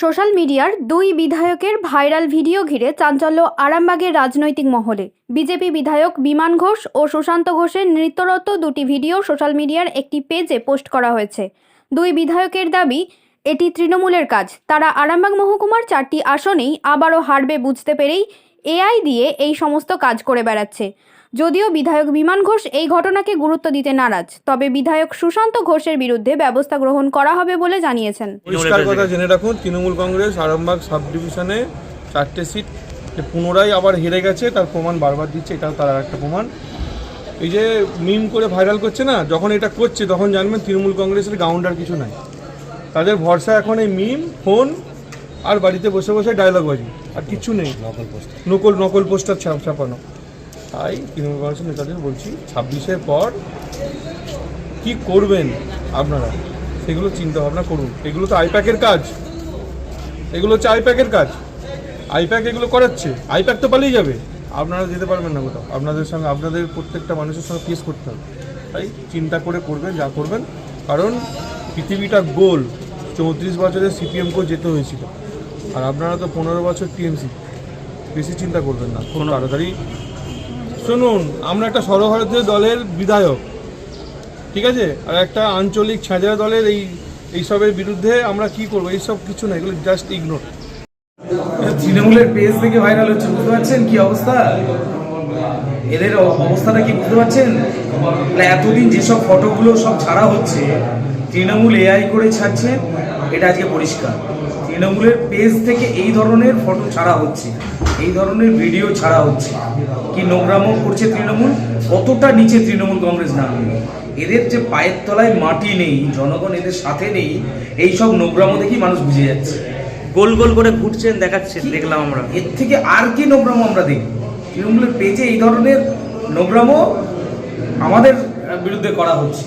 Social মিডিয়ার দুই বিধায়কের ভাইরাল ভিডিও ঘিরে চাঞ্চল্য আরামবাগের রাজনৈতিক মহলে। বিজেপি বিধায়ক বিমান ঘোষ ও সুশান্ত ঘোষের নৃত্যরত দুটি ভিডিও সোশ্যাল মিডিয়ার একটি পেজে পোস্ট করা হয়েছে। দুই বিধায়কের দাবি, এটি তৃণমূলের কাজ। তারা আরামবাগ মহকুমার চারটি আসনেই আবারও হারবে বুঝতে পেরেই এআই দিয়ে এই সমস্ত কাজ করে বেড়াচ্ছে। যদিও বিধায়ক বিমান ঘোষ এই ঘটনাকে গুরুত্ব দিতে নারাজ তবে বিধায়ক সুশান্ত ঘোষের বিরুদ্ধে ব্যবস্থা গ্রহণ করা হবে বলে জানিয়েছেন। পরিষ্কার কথা জেনে রাখুন তৃণমূল কংগ্রেস আরামবাগ সাব ডিভিশনে চারটে সিট পুনরায় আবার হেরে গেছে তার প্রমাণ বারবার দিচ্ছে এটা তার আর একটা প্রমাণ। এই যে মিম করে ভাইরাল করছে না যখন এটা করছে তখন জানবেন তৃণমূল কংগ্রেসের গাউন্ডার কিছু নাই। তাদের ভরসা এখন এই মিম ফোন আর বাড়িতে বসে বসে ডায়লগ বাজি আর কিছু নেই। নকল নকল পোস্টার ছাপ ছাপানো। তাই তৃণমূল কংগ্রেসের নেতাদের বলছি ছাব্বিশের পর কি করবেন আপনারা? সেগুলো চিন্তা ভাবনা করুন। এগুলো তো আইপ্যাকের কাজ। এগুলো হচ্ছে আইপ্যাকের কাজ। আইপ্যাক এগুলো করাচ্ছে। আইপ্যাক তো পালিয়ে যাবে। আপনারা যেতে পারবেন না কোথাও। আপনাদের সঙ্গে আপনাদের প্রত্যেকটা মানুষের সঙ্গে ফেস করতে হবে। তাই চিন্তা করে করবেন যা করবেন। কারণ পৃথিবীটা গোল। চৌত্রিশ বছরে সিপিএমকেও যেতে হয়েছিল। আর আপনারা তো পনেরো বছর টিএমসি। বেশি চিন্তা করবেন না। কোনো তাড়াতাড়ি শুনুন, আমরা একটা সর্বভারতীয় দলের বিধায়ক, ঠিক আছে? আর একটা আঞ্চলিক ছাঁচা দলের এই, এইসবের বিরুদ্ধে আমরা কি করব? এইসব কিছু না, এগুলো জাস্ট ইগনোর তৃণমূলের পেজ থেকে ভাইরাল হচ্ছে, বুঝতে পারছেন কি অবস্থা? এদের অবস্থাটা কি বুঝতে পারছেন? এতদিন যেসব ফটোগুলো সব ছাড়া হচ্ছে, তৃণমূল এআই করে ছাড়ছে, এটা আজকে পরিষ্কার। তৃণমূলের পেজ থেকে এই ধরনের ফটো ছাড়া হচ্ছে এই ধরনের ভিডিও ছাড়া হচ্ছে কি নোংরামো করছে তৃণমূল? কতটা নিচে তৃণমূল কংগ্রেস না এদের যে পায়ের তলায় মাটি নেই জনগণ এদের সাথে নেই এই সব নোংরামো দেখেই মানুষ বুঝে যাচ্ছে। গোল গোল করে ঘুরছেন দেখাচ্ছেন দেখলাম আমরা। এর থেকে আর কি নোংরামো আমরা দেখি তৃণমূলের পেজে এই ধরনের নোংরামো আমাদের বিরুদ্ধে করা হচ্ছে।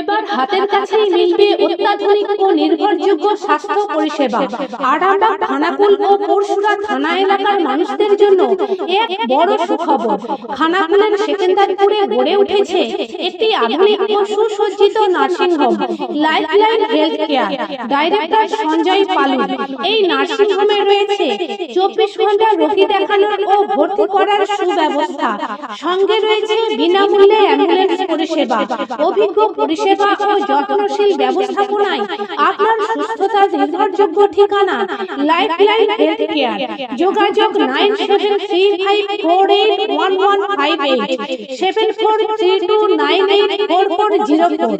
এবার হাতের কাছেই মিলবে অত্যাধুনিক ও নির্ভরযোগ্য স্বাস্থ্য পরিষেবা। আরামবাগ খানাকুল ও পরশুরা থানা এলাকার মানুষদের জন্য এক বড় সুখবর। খানাকুলের সেকেন্দারপুরে গড়ে উঠেছে একটি আধুনিক ও সুসজ্জিত nursing home Life Line Health Care. Director Sanjay Palu. এই নার্সিং হোমে রয়েছে চব্বিশ ঘণ্টা রোগী দেখানো ও ভর্তি করার সুব্যবস্থা। সঙ্গে রয়েছে বিনামূল্যে অ্যাম্বুলেন্স পরিষেবা। অভিজ্ঞ পরিষেবা। ও যত্নশীল ব্যবস্থাপনায় আপনার সুস্থতা নির্ভরযোগ্য ঠিকানা লাইফ লাইন হেলথ কেয়ার যোগাযোগ nine seven three five four eight one one five eight. Seven four three two nine eight four four zero four.